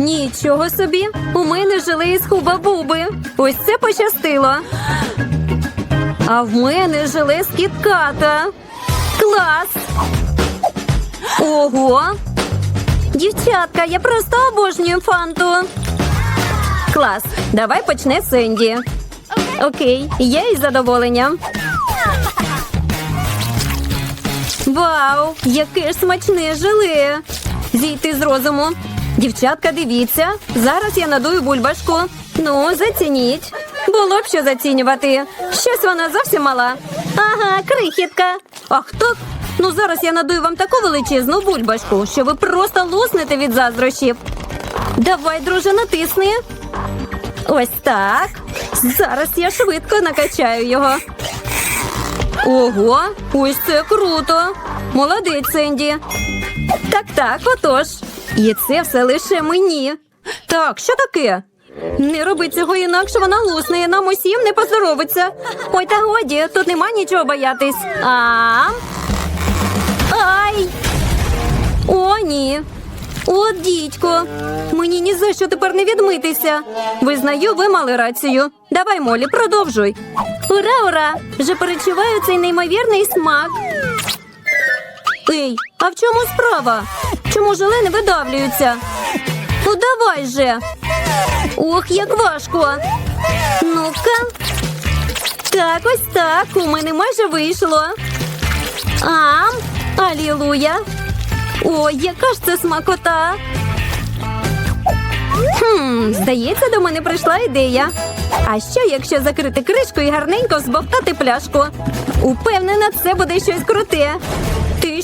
Нічого собі. У мене жили із хуба-буби. Ось це пощастило. А в мене желе з кітката. Клас! Ого! Дівчатка, я просто обожнюю фанту. Клас, давай почне Сенді. Окей, я із задоволенням. Вау, яке ж смачне желе! Зійти з розуму. Дівчатка, дивіться, зараз я надую бульбашку. Ну, зацініть. Було б що зацінювати. Щось вона зовсім мала. Ага, крихітка. Ах так? Ну зараз я надую вам таку величезну бульбашку, що ви просто луснете від заздрощів. Давай, друже, натисни. Ось так. Зараз я швидко накачаю його. Ого, ось це круто. Молодець, Сенді. Так, так, отож. І це все лише мені. Так, що таке? Не роби цього інакше вона лусне, нам усім не поздоровиться. Ой, та годі, тут нема нічого боятись. А. Ай! О, ні. От, дідько, мені ні за що тепер не відмитися. Визнаю, ви мали рацію. Давай, Молі, продовжуй. Ура, ура! Вже перечуваю цей неймовірний смак. Ей, а в чому справа? Чому желе не видавлюються? Ну давай же. Ох, як важко. Ну-ка. Так, ось так. У мене майже вийшло. Ам, алілуя. Ой, яка ж це смакота. Хм, здається, до мене прийшла ідея. А що, якщо закрити кришку і гарненько збовтати пляшку? Упевнена, це буде щось круте.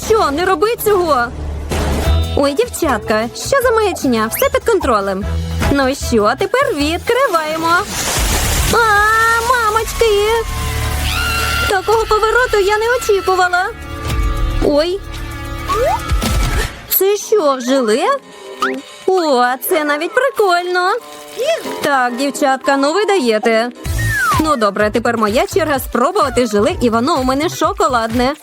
Що, не роби цього? Ой, дівчатка, що за маячня? Все під контролем. Ну що, тепер відкриваємо. А, мамочки! Такого повороту я не очікувала. Ой. Це що, желе? О, це навіть прикольно. Так, дівчатка, ну ви даєте. Ну добре, тепер моя черга спробувати желе, і воно у мене шоколадне.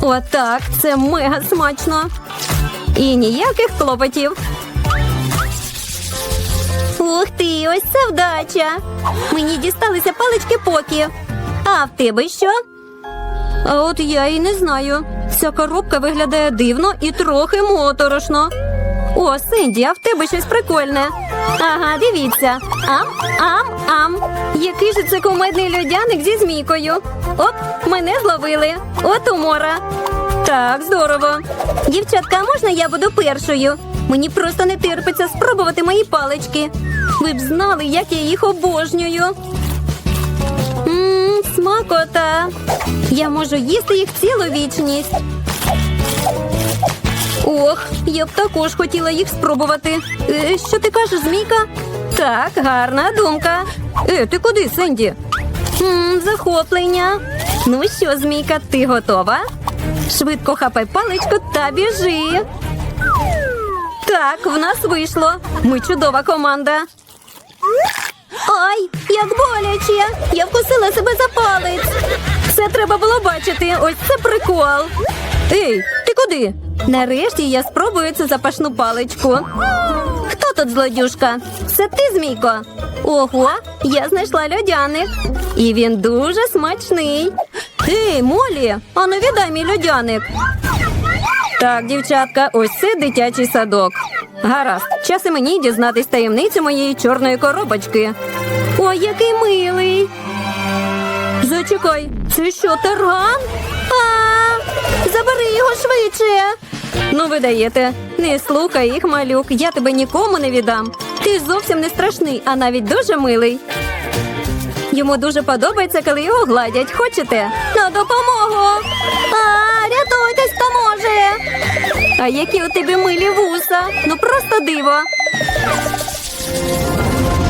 Отак, це мега смачно. І ніяких клопотів. Ух ти, ось це вдача. Мені дісталися палички поки. А в тебе що? А от я і не знаю. Ця коробка виглядає дивно і трохи моторошно. О, Синді, а в тебе щось прикольне. Ага, дивіться. Ам, ам, ам. Який же це кумедний льодяник зі змійкою. Оп, мене зловили. От умора. Так, здорово. Дівчатка, можна я буду першою? Мені просто не терпиться спробувати мої палички. Ви б знали, як я їх обожнюю. Ммм, смакота. Я можу їсти їх цілу вічність. Ох, я б також хотіла їх спробувати. Е, що ти кажеш, змійка? Так, гарна думка. Е, ти куди, Сенді? Ммм, захоплення. Ну що, змійка, ти готова? Швидко хапай паличку та біжи. Так, в нас вийшло. Ми чудова команда. Ай, як боляче! Я вкусила себе за палець. Це треба було бачити. Ось це прикол. Ей, ти куди? Нарешті я спробую цю запашну паличку. Тут злодюшка? Це ти, Змійко? Ого, я знайшла льодяник. І він дуже смачний. Ей, Молі, а ну віддай мій льодяник. Так, дівчатка, ось це дитячий садок. Гаразд, час і мені дізнатись таємницю моєї чорної коробочки. Ой, який милий. Зачекай, це що, тарган? А, забери його швидше. Ну, ви даєте. Не слухай їх, малюк, я тебе нікому не віддам. Ти зовсім не страшний, а навіть дуже милий. Йому дуже подобається, коли його гладять. Хочете? На допомогу. А, рятуйтесь, хто може. А які у тебе милі вуса? Ну просто диво.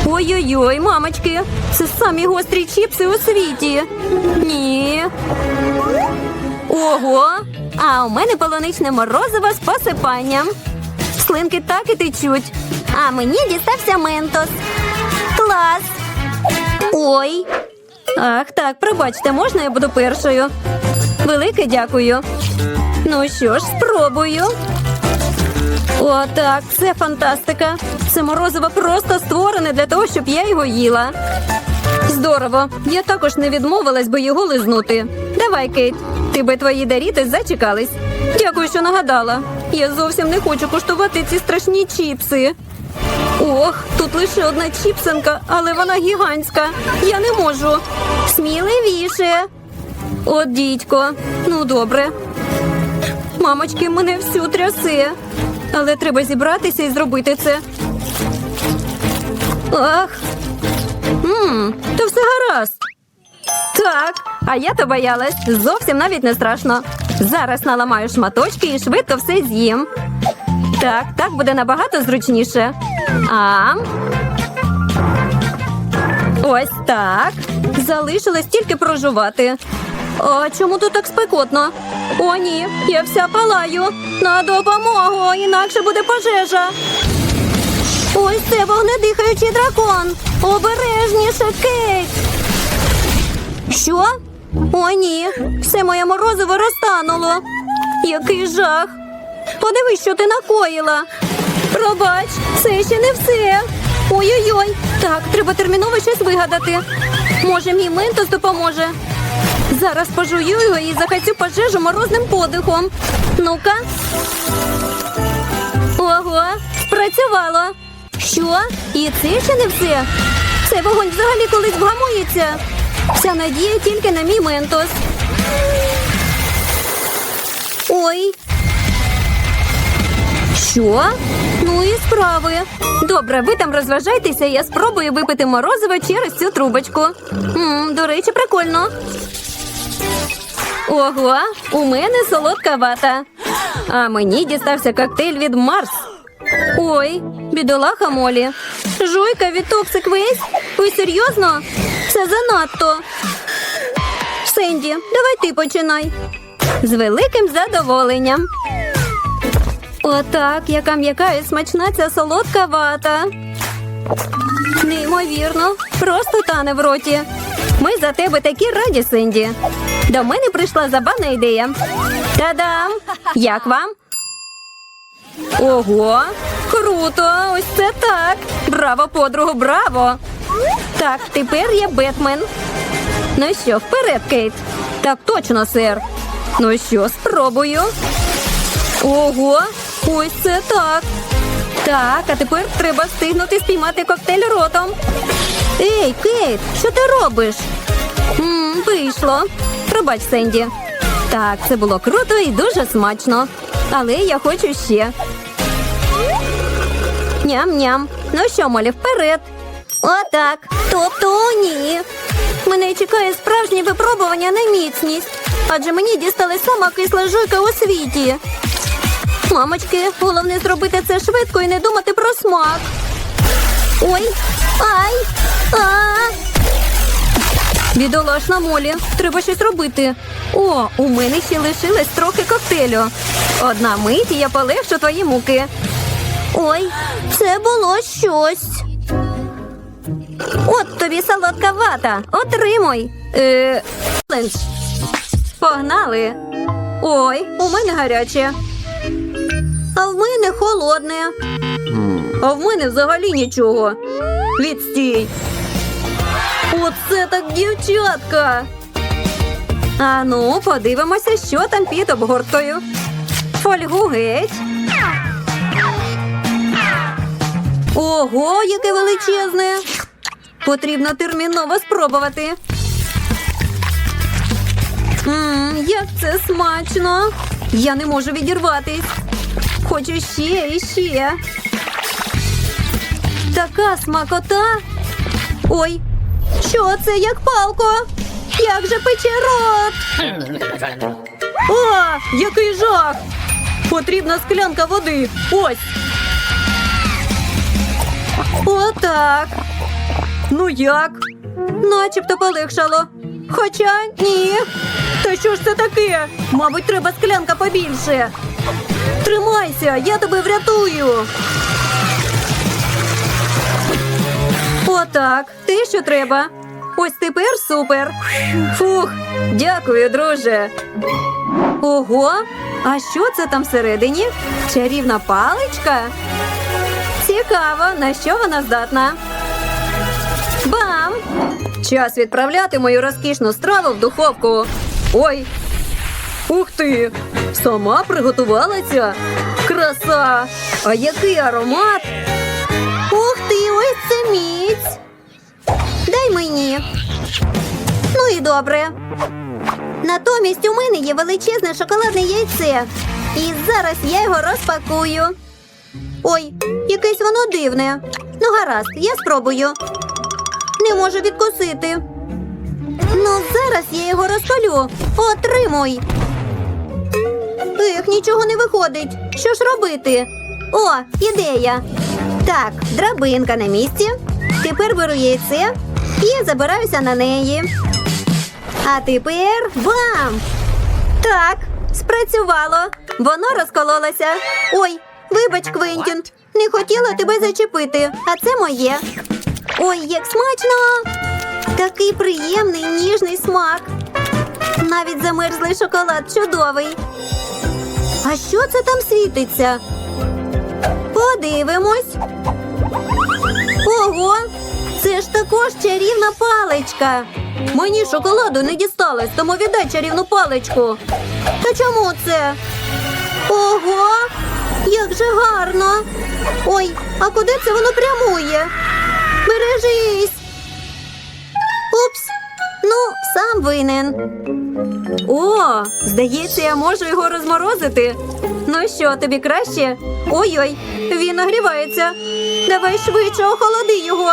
Ой-ой-ой, мамочки, це самі гострі чіпси у світі. Ні. Ого, а у мене полуничне морозиво з посипанням. Слинки так і течуть. А мені дістався ментос. Клас. Ой. Ах, так, пробачте, можна я буду першою? Велике дякую. Ну що ж, спробую. О, так, це фантастика. Це морозиво просто створене для того, щоб я його їла. Здорово. Я також не відмовилась би його лизнути. Давай, Кейт, ти би твої даріти зачекались. Дякую, що нагадала. Я зовсім не хочу куштувати ці страшні чіпси. Ох, тут лише одна чіпсинка, але вона гігантська. Я не можу. Сміливіше. От дідько. Ну, добре. Мамочки, мене всю трясе. Але треба зібратися і зробити це. Ах. Ммм, то все гаразд. Так, а я то боялась. Зовсім навіть не страшно. Зараз наламаю шматочки і швидко все з'їм. Так, так буде набагато зручніше. А. Ось так. Залишилось тільки прожувати. А чому тут так спекотно? О, ні, я вся палаю. На допомогу, інакше буде пожежа. Ось це вогнедихаючий дракон. Обережніше, Кейт. Що? О, ні. Все моє морозиво розтануло. Який жах. Подивись, що ти накоїла. Пробач, це ще не все. Ой-ой-ой. Так, треба терміново щось вигадати. Може, мій ментос допоможе. Зараз пожую його і захацю пожежу морозним подихом. Ну-ка. Ого, спрацювало. Що? І це ще не все. Цей вогонь взагалі колись вгамується. Вся надія тільки на мій ментос. Ой. Що? Ну і справи. Добре, ви там розважайтеся, я спробую випити морозиво через цю трубочку. м до речі, прикольно. Ого, у мене солодка вата. А мені дістався коктейль від Марс. Ой, бідолаха Молі. Жуйка від Toxic Waste? Ви серйозно? Це занадто. Сенді, давай ти починай. З великим задоволенням. Отак, яка м'яка і смачна ця солодка вата. Неймовірно, просто тане в роті. Ми за тебе такі раді, Сенді. До мене прийшла забавна ідея. Та-дам! Як вам? Ого, круто! Ось це так. Браво, подругу, браво! Так, тепер я Бетмен. Ну що, вперед, Кейт. Так точно, сер. Ну що, спробую. Ого, ось це так. Так, а тепер треба встигнути спіймати коктейль ротом. Ей, Кейт, що ти робиш? Мм, вийшло. Пробач, Сенді. Так, це було круто і дуже смачно. Але я хочу ще. Ням-ням. Ну що, Молі, вперед. Отак. Тобто ні. Мене чекає справжнє випробування на міцність. Адже мені дістали сама кисла жуйка у світі. Мамочки, головне зробити це швидко і не думати про смак. Ой, ай! А! Бідолашна Молі, треба щось робити. О, у мене ще лишилось трохи коктейлю. Одна мить, і я полегшу твої муки. Ой, це було щось. От тобі солодка вата. Отримуй. Е. Погнали. Ой, у мене гаряче. А в мене холодне. А в мене взагалі нічого. Відстій. Оце так дівчатка. А ну, подивимося, що там під обгорткою. Фольгу геть. Ого, яке величезне. Потрібно терміново спробувати. Ммм, як це смачно. Я не можу відірватись. Хочу ще і ще. Така смакота. Ой, що це як палко? Як же пече рот? О, який жах! Потрібна склянка води. Ось. Отак. Ну як? Начебто полегшало. Хоча ні. Та що ж це таке? Мабуть, треба склянка побільше. Тримайся, я тебе врятую. Отак. Те, що треба. Ось тепер супер. Фух, дякую, друже. Ого, а що це там всередині? Чарівна паличка? Цікаво, на що вона здатна. Бам! Час відправляти мою розкішну страву в духовку. Ой. Ух ти! Сама приготувала ця. Краса! А який аромат! Міць! Дай мені. Ну і добре. Натомість у мене є величезне шоколадне яйце. І зараз я його розпакую. Ой, якесь воно дивне. Ну, гаразд, я спробую. Не можу відкусити. Ну, зараз я його розпалю. Отримуй. Ех, нічого не виходить. Що ж робити? О, ідея. Так, драбинка на місці. Тепер беру яйце і забираюся на неї. А тепер бам! Так, спрацювало. Воно розкололося. Ой, вибач, Квентін, не хотіла тебе зачепити, а це моє. Ой, як смачно! Такий приємний ніжний смак. Навіть замерзлий шоколад чудовий. А що це там світиться? Подивимось. Ого, це ж також чарівна паличка. Мені шоколаду не дісталось, тому віддай чарівну паличку. Та чому це? Ого, як же гарно. Ой, а куди це воно прямує? Бережись. Упс, ну, сам винен. О, здається, я можу його розморозити. Ну що, тобі краще? Ой-ой, він нагрівається. Давай швидше охолоди його.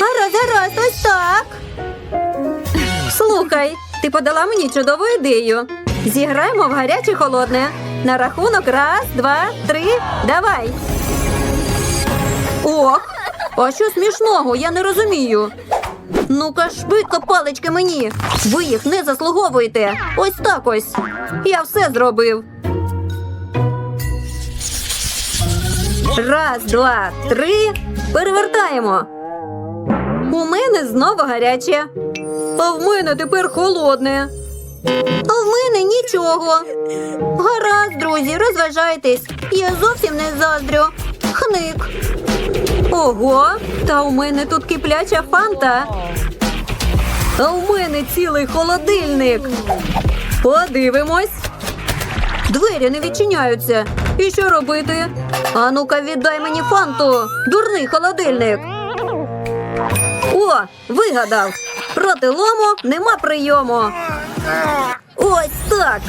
Гаразд, гаразд, ось так. Слухай, ти подала мені чудову ідею. Зіграємо в гаряче холодне. На рахунок раз, два, три, давай. Ох, а що смішного? Я не розумію. Ну-ка, швидко палички мені. Ви їх не заслуговуєте. Ось так ось. Я все зробив. Раз, два, три. Перевертаємо. У мене знову гаряче. А в мене тепер холодне. А в мене нічого. Гаразд, друзі, розважайтесь. Я зовсім не заздрю. Хник. Ого, та у мене тут кипляча фанта. А у мене цілий холодильник. Подивимось. Двері не відчиняються. І що робити? А ну-ка, віддай мені фанту. Дурний холодильник. О, вигадав. Проти лому нема прийому. Ось так.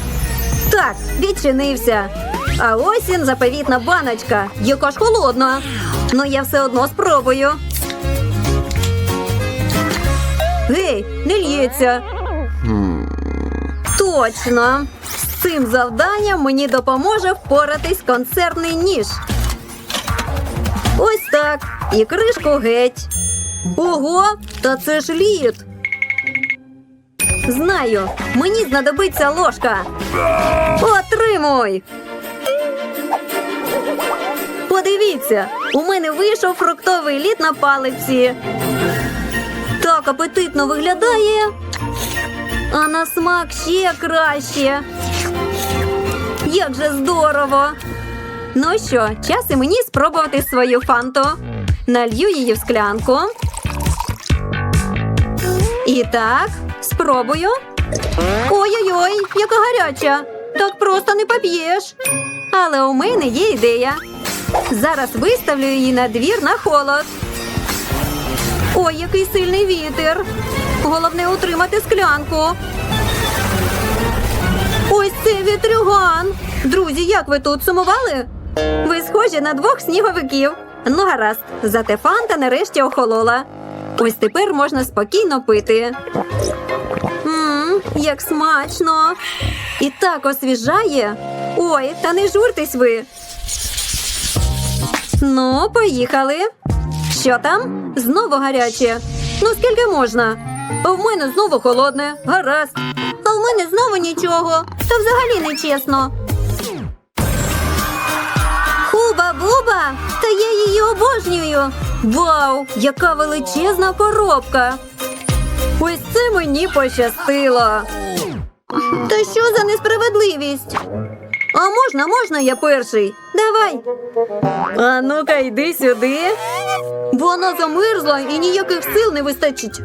Так, відчинився. А ось він заповітна баночка. Яка ж холодна. Ну я все одно спробую. Гей, не лється. Точно. З цим завданням мені допоможе впоратись концертний ніж. Ось так. І кришку геть. Ого, та це ж лід. Знаю, мені знадобиться ложка. Отримуй. Подивіться, у мене вийшов фруктовий лід на палиці. Так апетитно виглядає. А на смак ще краще. Як же здорово. Ну що, час і мені спробувати свою фанту. Налью її в склянку. І так, спробую. Ой-ой-ой, яка гаряча. Так просто не поп'єш. Але у мене є ідея. Зараз виставлю її на двір на холод. Ой, який сильний вітер. Головне утримати склянку. Ось це вітрюган. Друзі, як ви тут сумували? Ви схожі на двох сніговиків. Ну, гаразд, зате фанта нарешті охолола. Ось тепер можна спокійно пити. Мм, як смачно. І так освіжає. Ой, та не журтесь ви. Ну, поїхали. Що там? Знову гаряче. Ну, скільки можна? А в мене знову холодне. Гаразд. А в мене знову нічого. Та взагалі не чесно. Хуба-буба, та я її обожнюю. Вау, яка величезна коробка. Ось це мені пощастило. Та що за несправедливість? А можна, можна я перший? Давай. А ну-ка, йди сюди. Вона замерзла і ніяких сил не вистачить.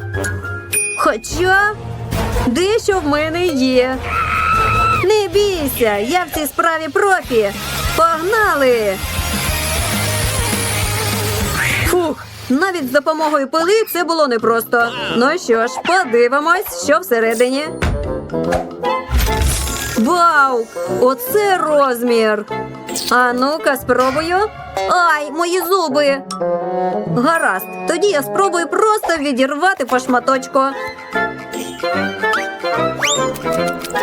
Хоча дещо в мене є. Не бійся, я в цій справі профі. Погнали! Фух, навіть з допомогою пили це було непросто. Ну що ж, подивимось, що всередині. Вау! Оце розмір. А ну-ка, спробую. Ай, мої зуби. Гаразд, тоді я спробую просто відірвати по шматочку.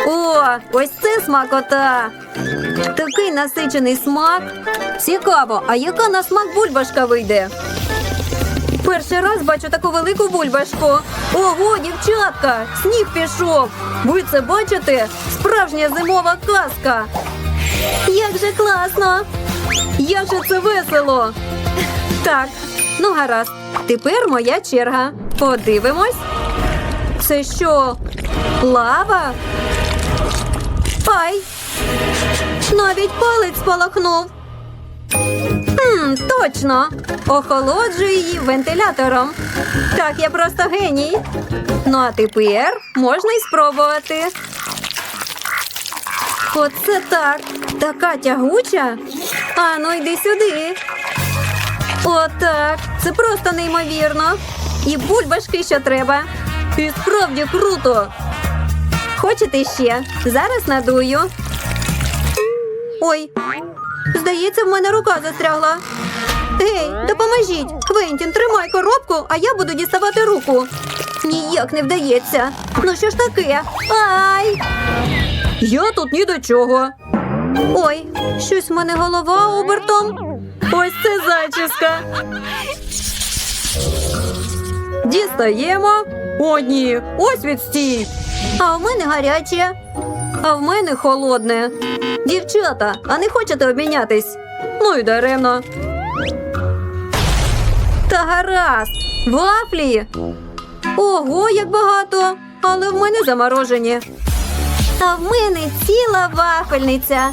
О, ось це смакота. Такий насичений смак. Цікаво, а яка на смак бульбашка вийде? Перший раз бачу таку велику бульбашку. Ого, дівчатка! Сніг пішов. Ви це бачите? Справжня зимова казка. Як же класно! Як же це весело! Так, ну гаразд. Тепер моя черга. Подивимось. Це що? Лава? Ай! Навіть палець спалахнув. Хм, точно. Охолоджую її вентилятором. Так, я просто геній. Ну а тепер можна й спробувати. Оце так. Така тягуча. А ну йди сюди. Отак. Це просто неймовірно. І бульбашки що треба. І справді круто. Хочете ще? Зараз надую. Ой, Здається, в мене рука застрягла. Гей, допоможіть! Квентін, тримай коробку, а я буду діставати руку. Ніяк не вдається. Ну що ж таке? Ай! Я тут ні до чого. Ой, щось в мене голова обертом. Ось це зачіска. Дістаємо. О, ні, ось відстій. А в мене гаряче. А в мене холодне. Дівчата, а не хочете обмінятись? Ну і даремно. Та гаразд. Вафлі. Ого, як багато. Але в мене заморожені. А в мене ціла вафельниця.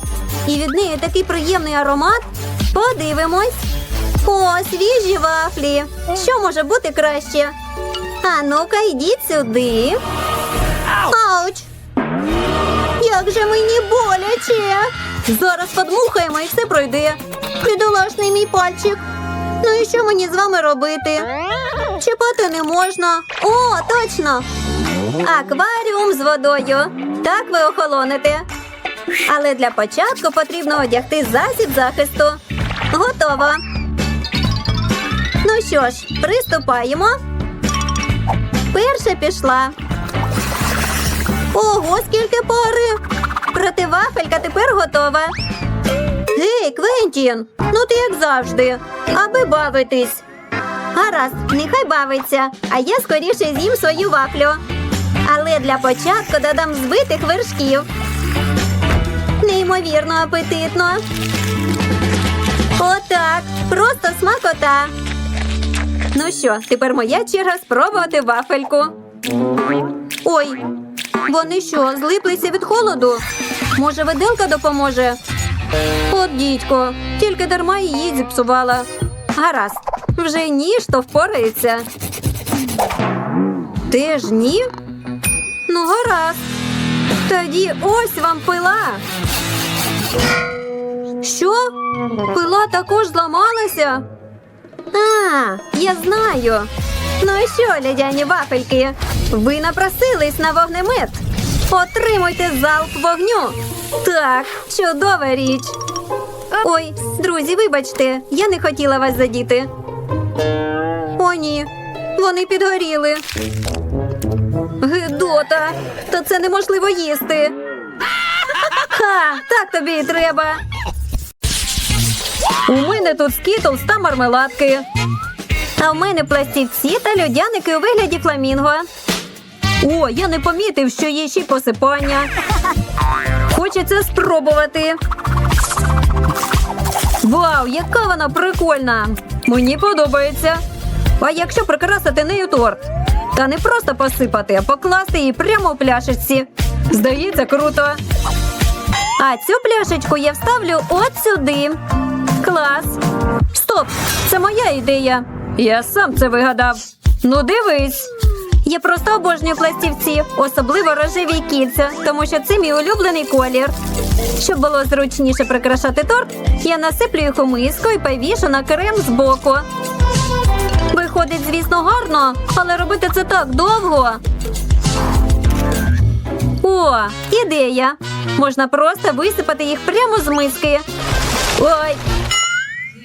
І від неї такий приємний аромат. Подивимось. О, свіжі вафлі. Що може бути краще? А ну-ка, йдіть сюди. Як же мені боляче. Зараз подмухаємо і все пройде. Бідолашний мій пальчик. Ну і що мені з вами робити? Чіпати не можна. О, точно. Акваріум з водою. Так ви охолонете. Але для початку потрібно одягти засіб захисту. Готово. Ну що ж, приступаємо. Перша пішла. Ого, скільки пари! Противафелька тепер готова. Гей, Квентін, ну ти як завжди, аби бавитись. Гаразд, нехай бавиться, а я скоріше з'їм свою вафлю. Але для початку додам збитих вершків. Неймовірно апетитно. Отак, просто смакота. Ну що, тепер моя черга спробувати вафельку. Ой, вони що, злиплися від холоду? Може, виделка допоможе? От дідько, тільки дарма її зіпсувала. Гаразд, вже ніж то впорається. Теж ні? Ну, гаразд. Тоді ось вам пила. Що? Пила також зламалася? А, я знаю. Ну що, лядяні вафельки, ви напросились на вогнемет. Отримуйте залп вогню. Так, чудова річ. Ой, друзі, вибачте, я не хотіла вас задіти. О, ні, вони підгоріли. Гидота, то це неможливо їсти. Ха, так тобі і треба. У мене тут скітлс та мармеладки. А в мене пластівці та льодяники у вигляді фламінго. О, я не помітив, що є ще посипання. Хочеться спробувати. Вау, яка вона прикольна! Мені подобається. А якщо прикрасити нею торт? Та не просто посипати, а покласти її прямо у пляшечці. Здається, круто. А цю пляшечку я вставлю от сюди. Клас. Стоп! Це моя ідея. Я сам це вигадав. Ну, дивись. Я просто обожнюю пластівці, особливо рожеві кільця, тому що це мій улюблений колір. Щоб було зручніше прикрашати торт, я насиплю їх у миску і повішу на крем збоку. Виходить, звісно, гарно, але робити це так довго. О, ідея! Можна просто висипати їх прямо з миски. Ой!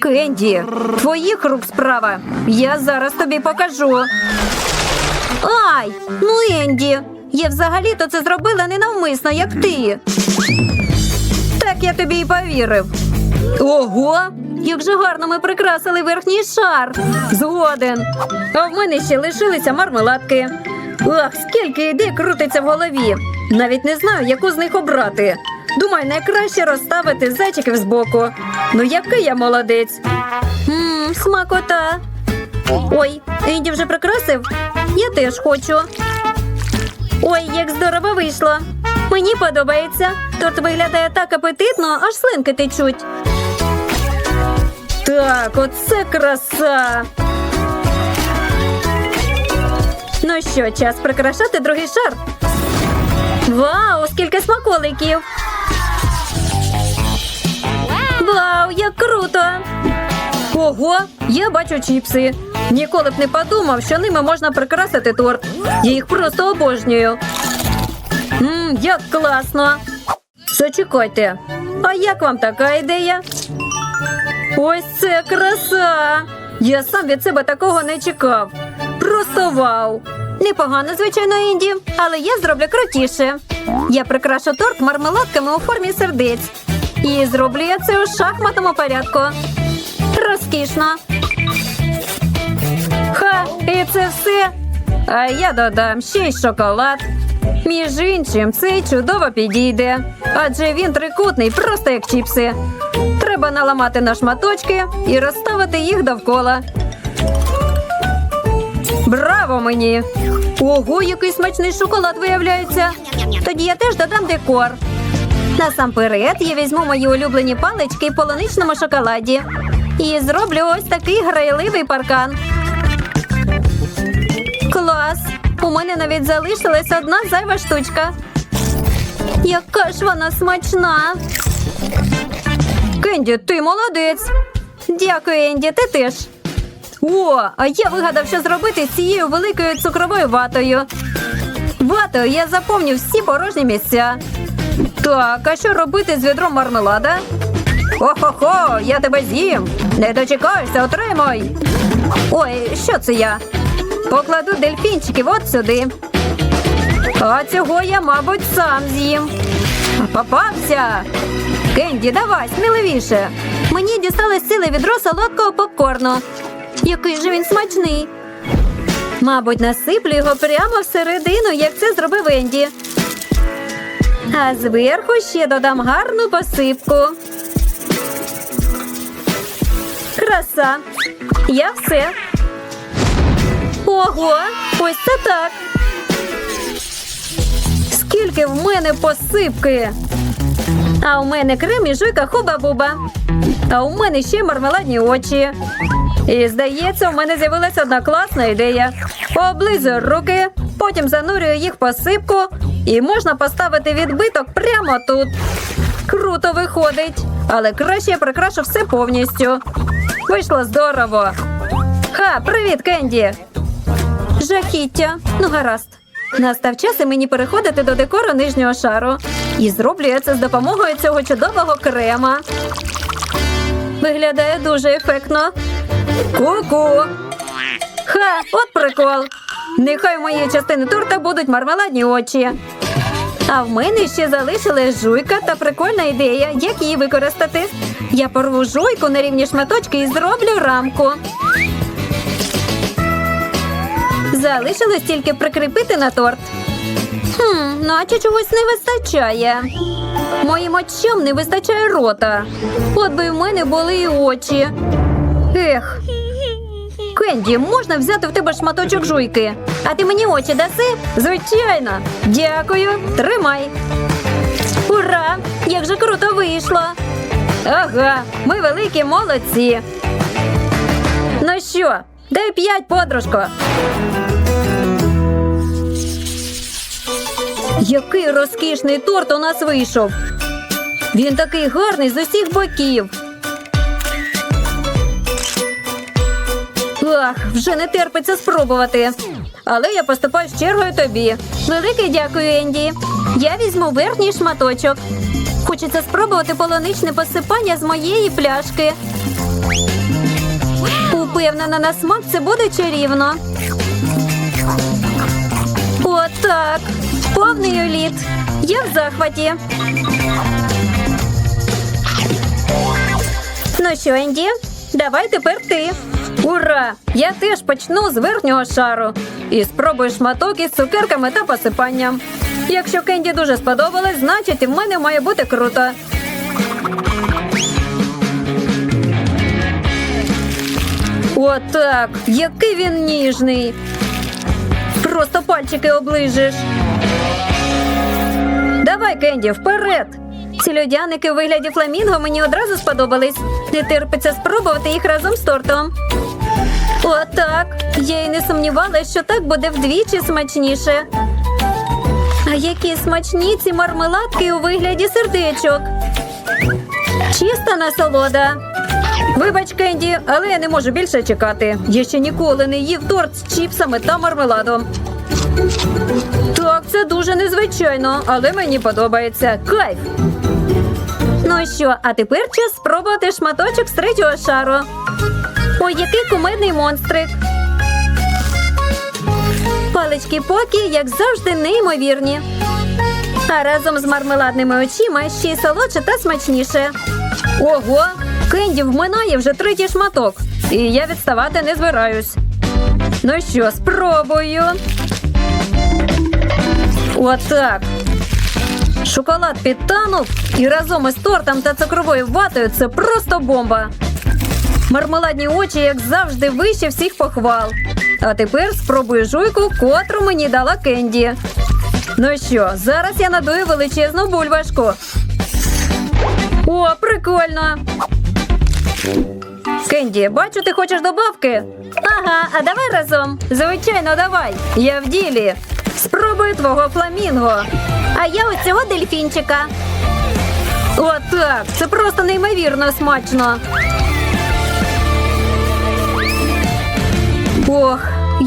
Кенді, твоїх рук справа. Я зараз тобі покажу. Ай, ну Енді, я взагалі-то це зробила ненавмисно, як ти. Так я тобі й повірив. Ого! Як же гарно ми прикрасили верхній шар. Згоден. А в мене ще лишилися мармеладки. Ах, скільки ідей крутиться в голові. Навіть не знаю, яку з них обрати. Думаю, найкраще розставити зайчиків збоку. Ну який я молодець. Ммм, смакота. Ой, Енді вже прикрасив? Я теж хочу. Ой, як здорово вийшло. Мені подобається. Торт виглядає так апетитно, аж слинки течуть. Так, оце краса. Ну що, час прикрашати другий шар. Вау, скільки смаколиків! Вау, як круто! Ого, я бачу чіпси. Ніколи б не подумав, що ними можна прикрасити торт. Я їх просто обожнюю. Мм, як класно. Зачекайте. А як вам така ідея? Ось це краса! Я сам від себе такого не чекав. Просто вау! Непогано, звичайно, Інді, але я зроблю крутіше. Я прикрашу торт мармеладками у формі сердець. І зроблю я це у шахматному порядку. Розкішно. Ха, і це все. А я додам ще й шоколад. Між іншим, цей чудово підійде, адже він трикутний, просто як чіпси. Треба наламати на шматочки і розставити їх довкола. Браво мені! Ого, який смачний шоколад виявляється. Тоді я теж додам декор. Насамперед я візьму мої улюблені палички в полуничному шоколаді і зроблю ось такий грайливий паркан. Клас! У мене навіть залишилась одна зайва штучка. Яка ж вона смачна. Кенді, ти молодець. Дякую, Енді, ти теж. О, а я вигадав, що зробити з цією великою цукровою ватою. Ватою я заповню всі порожні місця. Так, а що робити з відром мармелада? Хо-хо-хо, я тебе з'їм. Не дочекайся, отримай. Ой, що це я? Покладу дельфінчиків от сюди. А цього я, мабуть, сам з'їм. Попався. Кенді, давай, сміливіше. Мені дісталось ціле відро солодкого попкорну. Який же він смачний. Мабуть, насиплю його прямо всередину, як це зробив Енді. А зверху ще додам гарну посипку. Краса. Я все. Ого, ось це так. Скільки в мене посипки. А у мене крем і жуйка хуба-буба. А у мене ще мармеладні очі. І здається, у мене з'явилася одна класна ідея. Облизую руки, потім занурюю їх посипку, і можна поставити відбиток прямо тут. Круто виходить, але краще я прикрашу все повністю. Вийшло здорово. Ха, привіт, Кенді! Жахіття. Ну, гаразд. Настав час і мені переходити до декору нижнього шару. І зроблю я це з допомогою цього чудового крема. Виглядає дуже ефектно. Ку-ку. Ха, от прикол. Нехай у моєї частини торта будуть мармеладні очі. А в мене ще залишилась жуйка та прикольна ідея, як її використати. Я порву жуйку на рівні шматочки і зроблю рамку. Залишилось тільки прикріпити на торт. Хм, наче чогось не вистачає. Моїм очам не вистачає рота. От би в мене були і очі. Ех. Кенді, можна взяти в тебе шматочок жуйки? А ти мені очі даси? Звичайно. Дякую. Тримай. Ура! Як же круто вийшло! Ага, ми великі молодці. Ну що, дай п'ять, подружко. Який розкішний торт у нас вийшов. Він такий гарний з усіх боків. Ах, вже не терпиться спробувати. Але я поступаю з чергою тобі. Велике дякую, Енді. Я візьму верхній шматочок. Хочеться спробувати полуничне посипання з моєї пляшки. Упевнена, на смак це буде чарівно. Отак. Повний оліт. Я в захваті. Ну що, Енді, давай тепер ти. Ура! Я теж почну з верхнього шару і спробую шматок із цукерками та посипанням. Якщо Кенді дуже сподобалось, значить в мене має бути круто. Отак, який він ніжний. Просто пальчики оближиш. Давай, Кенді, вперед! Ці льодяники у вигляді фламінго мені одразу сподобались. Не терпиться спробувати їх разом з тортом. Отак. Я й не сумнівалася, що так буде вдвічі смачніше. А які смачні ці мармеладки у вигляді сердечок. Чиста насолода. Вибач, Кенді, але я не можу більше чекати. Я ще ніколи не їв торт з чіпсами та мармеладом. Так, це дуже незвичайно, але мені подобається. Кайф. Ну що, а тепер час спробувати шматочок з третього шару. Ой, який кумедний монстрик. Палички поки, як завжди, неймовірні. А разом з мармеладними очима ще й солодше та смачніше. Ого! Кенді вминає вже третій шматок, і я відставати не збираюсь. Ну що, спробую. Отак. Шоколад підтанув і разом із тортом та цукровою ватою це просто бомба. Мармеладні очі, як завжди, вище всіх похвал. А тепер спробую жуйку, котру мені дала Кенді. Ну що, зараз я надую величезну бульбашку. О, прикольно. Кенді, бачу, ти хочеш добавки? Ага, а давай разом. Звичайно, давай. Я в ділі. Спробую твого фламінго. А я ось цього дельфінчика. Отак. Це просто неймовірно смачно. Ох,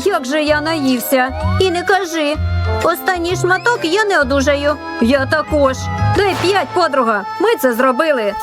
як же я наївся. І не кажи. Останній шматок я не одужаю. Я також. Дай п'ять, подруга. Ми це зробили.